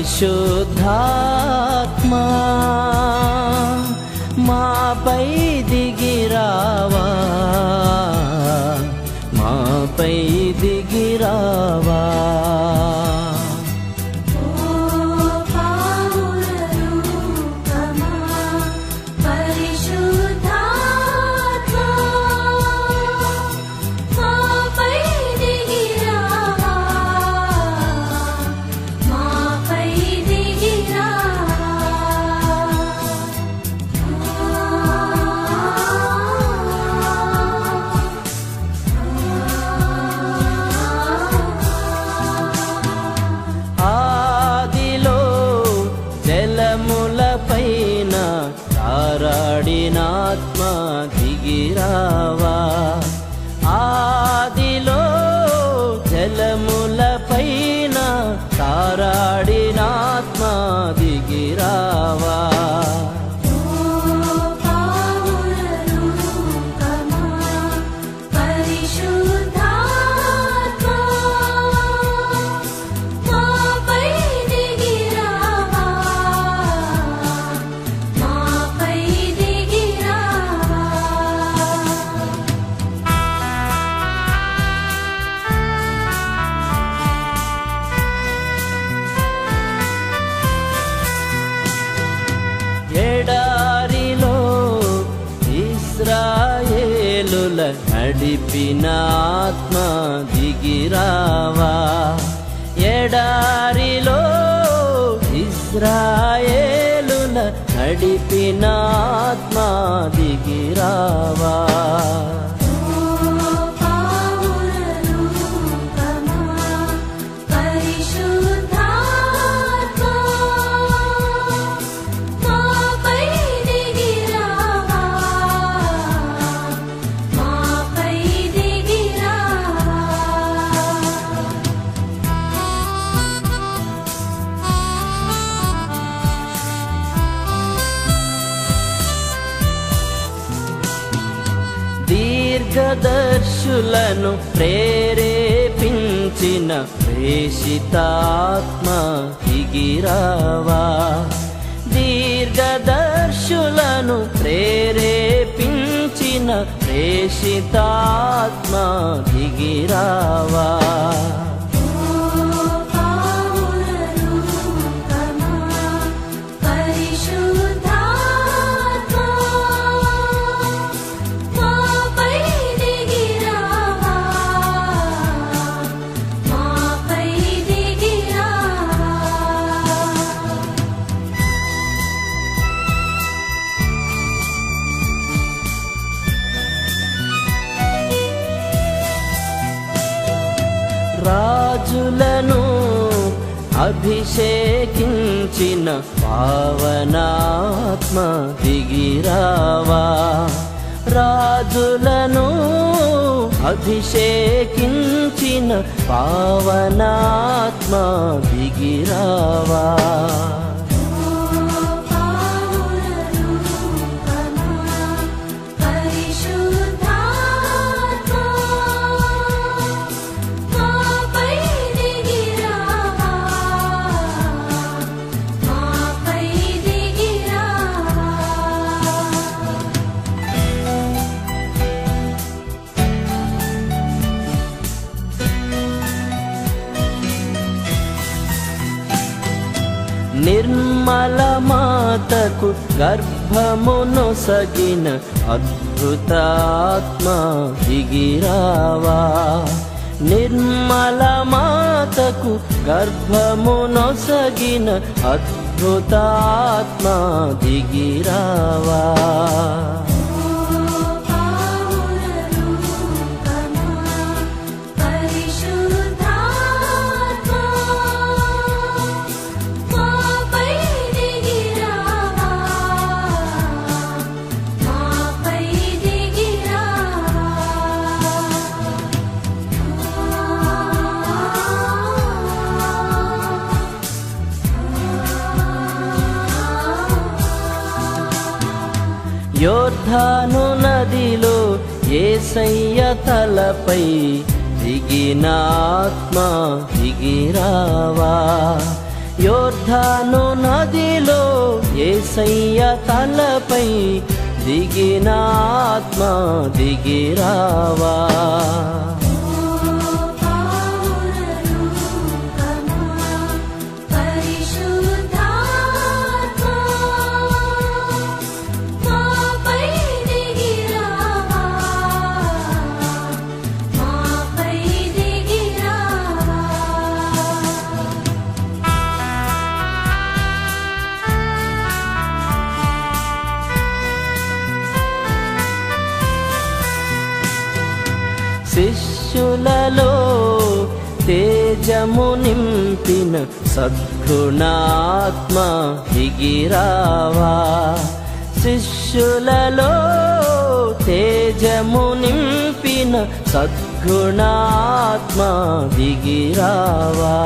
పరిశుద్ధాత్మా మాపై దిగిరావా? మాపై దిగిరావా? ఇస్రాయేలుల నడిపిన ఆత్మ దిగిరావా? ఎడారిలో ఇజ్రాయేలుల నడిపిన ఆత్మ దిగిరావా? ప్రియదర్శులను ప్రేరేపించిన ప్రేషితాత్మ దిగిరావా దీర్ఘదర్శులను ప్రేరేపించిన ప్రేషితాత్మ దిగిరావా అభిషేకించిన పావనాత్మ దిగిరావా. రాజులను అభిషేకించిన పావనాత్మ దిగిరావా. నిర్మల మాతకు గర్భమును సగిన అద్భుతాత్మ దిగిరావా. నిర్మల మాతకు గర్భమును సగిన అద్భుతాత్మ దిగిరావా. యోర్ధాను నదిలో ఏసయ్య తలపై దిగిన ఆత్మ దిగిరావా. యోర్ధాను నదిలో ఏసయ్య తలపై దిగిన ఆత్మ దిగిరావా. తేజము నింపిన సద్గుణాత్మ దిగిరావా. శిష్యులలో తేజము నింపిన సద్గుణాత్మ దిగిరావా.